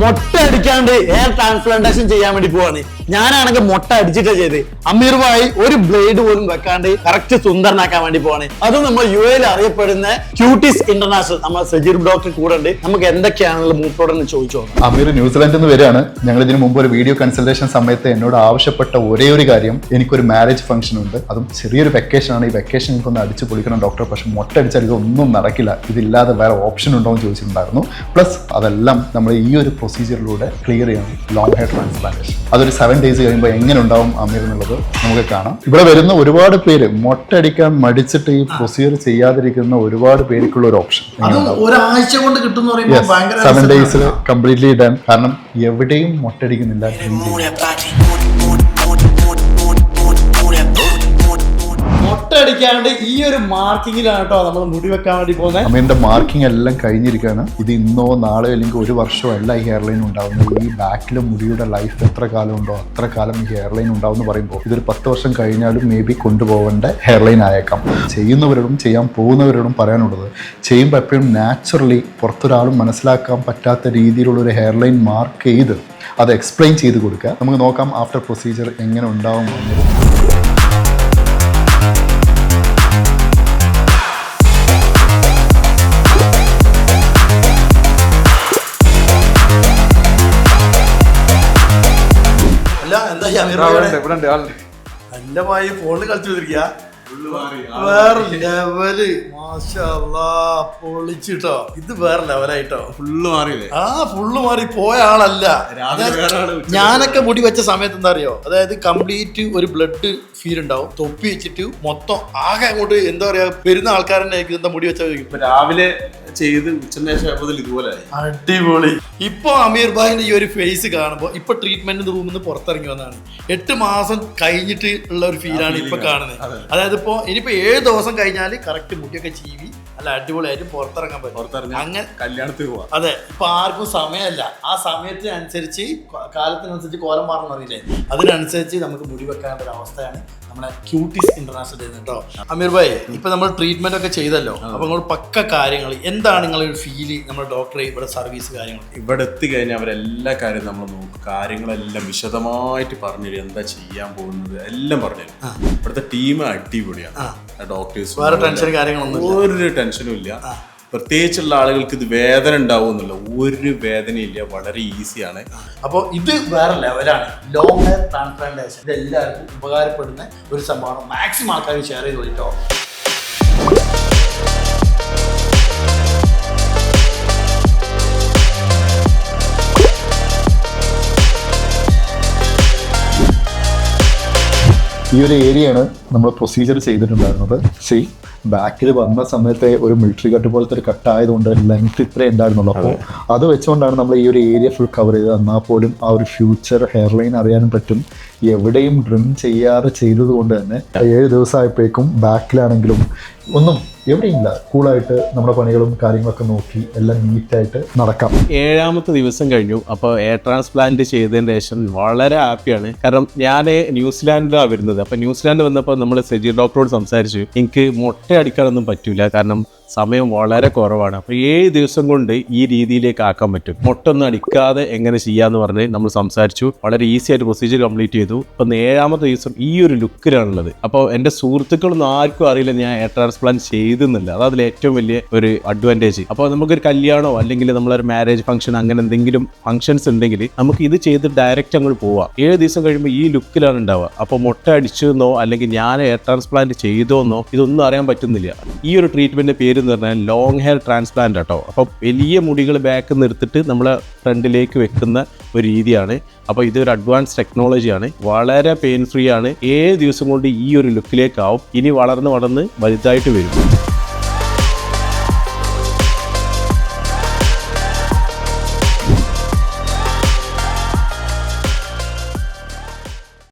മൊട്ട അടിക്കാണ്ട് hair transplantation ചെയ്യാൻ വേണ്ടി പോവാണ് ഞാനാണെങ്കിൽ മൊട്ട അടിച്ചിട്ടാ ചെയ്ത്. അമീർ ഭായി ഒരു ബ്ലേഡ് പോലും വെക്കാണ്ട് കറക്റ്റ് സുന്ദരനാക്കാൻ വേണ്ടി പോവാണ്. അതും നമ്മൾ യു എയിൽ അറിയപ്പെടുന്ന ക്യൂട്ടീസ് ഇന്റർനാഷണൽ നമ്മൾ സജീർ ഡോക്ടർ കൂടെ ഉണ്ട്. നമുക്ക് എന്തൊക്കെയാണുള്ള മൂപ്പോടെ ചോദിച്ചോ അമീർ ന്യൂസിലാൻഡിൽ നിന്ന് വരികയാണ്. ഞങ്ങൾ ഇതിന് മുമ്പ് ഒരു വീഡിയോ കൺസൾട്ടേഷൻ സമയത്ത് എന്നോട് ആവശ്യപ്പെട്ട ഒരേ ഒരു കാര്യം. എനിക്കൊരു മാരേജ് ഫംഗ്ഷൻ ഉണ്ട്. അതും ചെറിയൊരു വെക്കേഷൻ ആണ്. ഈ വെക്കേഷൻ എനിക്കൊന്ന് അടിച്ചു പൊളിക്കണം ഡോക്ടർ പക്ഷെ മൊട്ടടിച്ചാൽ ഇതൊന്നും നടക്കില്ല. ഇതില്ലാതെ വേറെ ഓപ്ഷൻ ഉണ്ടോ എന്ന് ചോദിച്ചിട്ടുണ്ടായിരുന്നു. പ്ലസ് അതെല്ലാം നമ്മൾ ഈ ഒരു പ്രൊസീജിയറിലൂടെ ക്ലിയർ ചെയ്യണം. ലോങ് ഹെയർ ട്രാൻസ്പ്ലാന്റേഷൻ അതൊരു സെവൻ ഡേയ്സ് കഴിയുമ്പോൾ എങ്ങനെ ഉണ്ടാവും അമീർ എന്നുള്ളത് നമുക്ക് കാണാം. ഇവിടെ വരുന്ന ഒരുപാട് പേര് മൊട്ടടിക്കാൻ മടിച്ചിട്ട് ഈ പ്രൊസീജിയർ ചെയ്യാതിരിക്കുന്ന ഒരുപാട് പേർക്കുള്ള ഒരു ഓപ്ഷൻ ഒരാഴ്ച കൊണ്ട് സെവൻ. ഡേയ്സിൽ കംപ്ലീറ്റ്ലി ഡൺ കാരണം എവിടെയും മൊട്ടടിക്കുന്നില്ല അടിക്കാണ്ട് ഈ ഒരു മാർക്കിങ്ങിലാണ് കേട്ടോ നമ്മൾ മുടി വെക്കാൻ വേണ്ടി പോകുന്നത് അമ്മേന്റെ മാർക്കിംഗ് എല്ലാം കഴിഞ്ഞിരിക്കുകയാണ് ഇത് ഇന്നോ നാളെയോ അല്ലെങ്കിൽ ഒരു വർഷമോ അല്ല ഈ ഹെയർ ലൈൻ ഉണ്ടാവുന്നത്. ഈ ബാക്കിലെ മുടിയുടെ ലൈഫ് എത്ര കാലം ഉണ്ടോ അത്ര കാലം ഈ ഹെയർലൈൻ ഉണ്ടാവും എന്ന് പറയുമ്പോൾ ഇതൊരു പത്ത് വർഷം കഴിഞ്ഞാലും മേ ബി കൊണ്ടുപോകേണ്ട ഹെയർ ലൈൻ ആയേക്കാം. ചെയ്യുന്നവരോടും ചെയ്യാൻ പോകുന്നവരോടും പറയാനുള്ളത് ചെയ്യുമ്പോൾ എപ്പോഴും നാച്ചുറലി പുറത്തൊരാളും മനസ്സിലാക്കാൻ പറ്റാത്ത രീതിയിലുള്ള ഒരു ഹെയർലൈൻ മാർക്ക് ചെയ്ത് അത് എക്സ്പ്ലെയിൻ ചെയ്ത് കൊടുക്കുക. നമുക്ക് നോക്കാം ആഫ്റ്റർ പ്രൊസീജിയർ എങ്ങനെ ഉണ്ടാവും എന്നുള്ളത് അല്ല എന്താ എന്റെ മായി ഫോണിൽ കളിച്ചു വന്നിരിക്കുക വേറെ ലെവൽ. പൊളിച്ചിട്ടോ. ഇത് വേറെ ലെവലായിട്ടോ. ഫുള്ള് മാറിയില്ലേ? ആ ഫുള്ള് മാറി പോയ ആളല്ല. ഞാനൊക്കെ മുടി വെച്ച സമയത്ത് എന്താ അറിയോ? അതായത് കംപ്ലീറ്റ് ഒരു ബ്ലഡ് ഫീൽ ഉണ്ടാവും. തൊപ്പി വെച്ചിട്ട് മൊത്തം ആകെ അങ്ങോട്ട് എന്താ പറയാ പെരുന്ന ആൾക്കാരനെ എന്താ മുടി വെച്ചാൽ ഇപ്പൊ രാവിലെ ചെയ്ത് ഉച്ചന്റെ ശേഷം ഇതുപോലെ അടിപൊളി. ഇപ്പൊ അമീർ ഭായിന്റെ ഈ ഒരു ഫേസ് കാണുമ്പോൾ ഇപ്പൊ ട്രീറ്റ്മെന്റ് റൂമിൽ നിന്ന് പുറത്തിറങ്ങി വന്നതാണ്. എട്ട് മാസം കഴിഞ്ഞിട്ട് ഉള്ള ഒരു ഫീലാണ് ഇപ്പൊ കാണുന്നത്. അതായത് ഇപ്പൊ ഇനിയിപ്പോ ഏഴ് ദിവസം കഴിഞ്ഞാൽ കറക്റ്റ് മുടിയൊക്കെ ചീവി അല്ല അടിപൊളിയായിട്ട് പുറത്തിറങ്ങാൻ പറ്റും. അങ്ങനെ കല്യാണത്തിന് പോവാ. അതെ ഇപ്പൊ ആർക്കും സമയമല്ല. ആ സമയത്തിനനുസരിച്ച് കാലത്തിനനുസരിച്ച് കോലം മാറണം അറിയില്ലേ? അതിനനുസരിച്ച് നമുക്ക് മുടി വെക്കാനുള്ള ഒരു അവസ്ഥയാണ് നമ്മുടെ ക്യൂട്ടീസ് ഇന്റർനാഷണൽ കേട്ടോ അമീർ ഭായ് ഇപ്പൊ നമ്മൾ ട്രീറ്റ്മെന്റ് ഒക്കെ ചെയ്തല്ലോ. അപ്പൊ നിങ്ങൾ പക്ക കാര്യങ്ങൾ എന്താണ് നിങ്ങളൊരു ഫീൽ നമ്മുടെ ഡോക്ടറെ ഇവിടെ സർവീസ് കാര്യങ്ങൾ ഇവിടെ എത്തിക്കഴിഞ്ഞാൽ അവരെല്ലാ കാര്യം നമ്മൾ നോക്കും. കാര്യങ്ങളെല്ലാം വിശദമായിട്ട് പറഞ്ഞു എന്താ ചെയ്യാൻ പോകുന്നത്? എല്ലാം പറഞ്ഞു ഇവിടുത്തെ ടീം അടിപൊളിയാണ്. ഡോക്ടേഴ്സ് വേറെ ടെൻഷൻ കാര്യങ്ങളൊന്നും ഒരു ടെൻഷനും ഇല്ല. പ്രത്യേകിച്ചുള്ള ആളുകൾക്ക് ഇത് വേദന ഉണ്ടാവും എന്നുള്ള ഒരു വേദനയില്ല വളരെ ഈസിയാണ്. അപ്പോൾ ഇത് വേറെ ലെവലാണ്. ലോങ് ഹെയർ ട്രാൻസ്പ്ലാന്റേഷൻ ഇത് എല്ലാവർക്കും ഉപകാരപ്പെടുന്ന ഒരു സംഭവമാണ്. മാക്സിമം ആൾക്കാർ ഷെയർ ചെയ്ത് കേട്ടോ ഈ ഒരു ഏരിയയാണ് നമ്മൾ പ്രൊസീജിയർ ചെയ്തിട്ടുണ്ടായിരുന്നത്. ശരി ബാക്കിൽ വന്ന സമയത്തെ ഒരു മിലിറ്ററി കട്ട് പോലത്തെ ഒരു കട്ട് ആയതുകൊണ്ട് ലെങ്ത് ഇത്രേ ഉണ്ടായിരുന്നുള്ളൂ. അപ്പോൾ അത്. വെച്ചുകൊണ്ടാണ് നമ്മൾ ഈ ഒരു ഏരിയ ഫുൾ കവർ ചെയ്ത് എന്നാൽ പോലും ആ ഒരു ഫ്യൂച്ചർ ഹെയർ ലൈൻ അറിയാനും പറ്റും. എവിടെയും ഡ്രിം ചെയ്യാതെ ചെയ്തത് കൊണ്ട് തന്നെ ഏഴ് ദിവസമായപ്പോഴേക്കും ബാക്കിലാണെങ്കിലും ഒന്നും എവിടെയില്ല. കൂളായിട്ട് നമ്മുടെ പണികളും കാര്യങ്ങളൊക്കെ നോക്കി എല്ലാം നീറ്റായിട്ട് നടക്കാം. ഏഴാമത്തെ ദിവസം കഴിഞ്ഞു. അപ്പോൾ എയർ ട്രാൻസ്പ്ലാന്റ് ചെയ്തതിന് ശേഷം വളരെ ഹാപ്പിയാണ്. കാരണം ഞാൻ ന്യൂസിലാൻഡിലാണ് വരുന്നത്. അപ്പോൾ ന്യൂസിലാൻഡ് വന്നപ്പോൾ നമ്മൾ സെജി ഡോക്ടറോട് സംസാരിച്ചു. എനിക്ക് മുട്ട അടിക്കാനൊന്നും പറ്റൂല. കാരണം സമയം വളരെ കുറവാണ്. അപ്പോൾ ഏഴ് ദിവസം കൊണ്ട് ഈ രീതിയിലേക്ക് ആക്കാൻ പറ്റും. മുട്ടൊന്നും അടിക്കാതെ എങ്ങനെ ചെയ്യാന്ന് പറഞ്ഞ് നമ്മൾ സംസാരിച്ചു. വളരെ ഈസി ആയിട്ട് പ്രൊസീജിയർ കംപ്ലീറ്റ് ചെയ്തു. അപ്പം ഏഴാമത്തെ ദിവസം ഈ ഒരു ലുക്കിലാണുള്ളത് അപ്പോൾ എന്റെ സുഹൃത്തുക്കളൊന്നും ആർക്കും അറിയില്ല ഞാൻ എയർ ട്രാൻസ്പ്ലാന്റ് ചെയ്തെന്നില്ല അത് അതിൽ ഏറ്റവും വലിയ ഒരു അഡ്വാന്റേജ് അപ്പോൾ നമുക്കൊരു കല്യാണോ അല്ലെങ്കിൽ നമ്മളൊരു മാരേജ് ഫംഗ്ഷൻ അങ്ങനെ എന്തെങ്കിലും ഫംഗ്ഷൻസ് ഉണ്ടെങ്കിൽ നമുക്ക് ഇത് ചെയ്ത് ഡയറക്റ്റ് അങ്ങോട്ട് പോവാം. ഏഴ് ദിവസം കഴിയുമ്പോൾ ഈ ലുക്കിലാണ് ഉണ്ടാവുക. അപ്പോൾ മുട്ട അടിച്ചെന്നോ അല്ലെങ്കിൽ ഞാൻ എയർ ട്രാൻസ്പ്ലാന്റ് ചെയ്തോന്നോ ഇതൊന്നും അറിയാൻ പറ്റുന്നില്ല. ഈ ഒരു ട്രീറ്റ്മെന്റിന്റെ പേര് എന്ന് പറഞ്ഞാൽ ലോങ് ഹെയർ ട്രാൻസ്പ്ലാന്റ് കേട്ടോ അപ്പോൾ വലിയ മുടികൾ ബാക്ക് നിർത്തിട്ട് നമ്മൾ ഫ്രണ്ടിലേക്ക് വെക്കുന്ന ഒരു രീതിയാണ്. അപ്പോൾ ഇതൊരു അഡ്വാൻസ് ടെക്നോളജിയാണ് വളരെ പെയിൻ ഫ്രീ ആണ്. ഏഴ് ദിവസം കൊണ്ട് ഈ ഒരു ലുക്കിലേക്കാവും ഇനി വളർന്ന് വളർന്ന് വലുതായിട്ട് വരും.